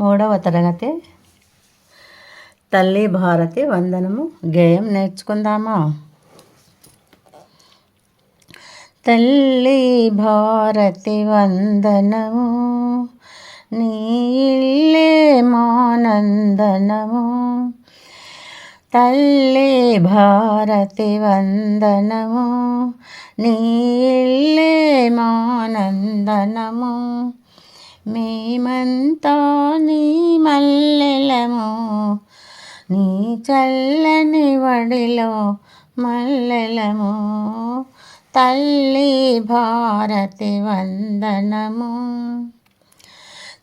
మూడవ తరగతి. తల్లి భారతి వందనము. గేయం నేర్చుకుందామా? తల్లి భారతి వందనము. నీళ్ళే మానందనము. తల్లి భారతి వందనము. నీళ్ళే మానందనము. మేమంతా నీ మల్లెలము నీ చల్లని వడిలో మల్లెలము. తల్లి భారతి వందనము.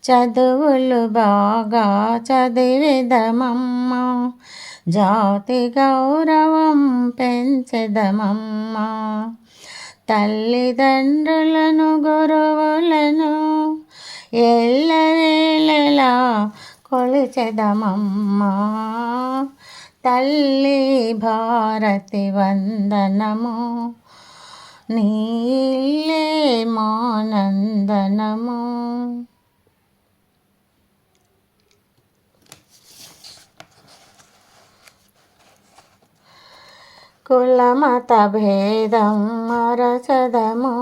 చదువులు బాగా చదివిదమమ్మ. జాతి గౌరవం పెంచదమమ్మ. తల్లిదండ్రులను గురువు ఎల్లవేళలా కొలిచెదమమ్మా. తల్లి భారతి వందనము నీలే మానందనము. కులమత భేదం మరచదము.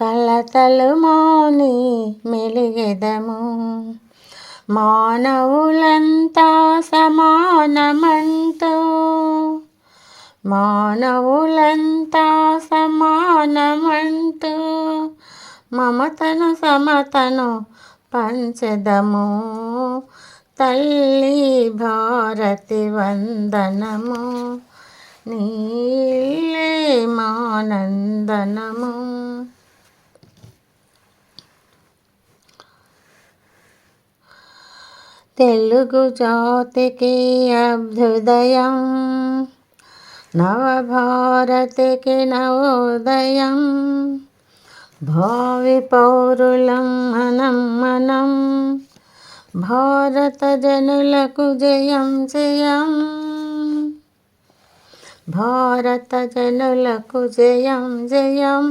కలతలు మౌని మెలిగెదము. మానవులంతా సమానమంటూ మానవులంతా సమానమంటూ మమతను సమతను పంచదము. తల్లి భారతి వందనము. నీలే మానందనము. తెలుగు జాతికి అభ్యుదయం. నవభారతికి నవోదయం. భావి పౌరులం మనం మనం. భారత జనులకు జయం జయం భారత జనులకు జయం జయం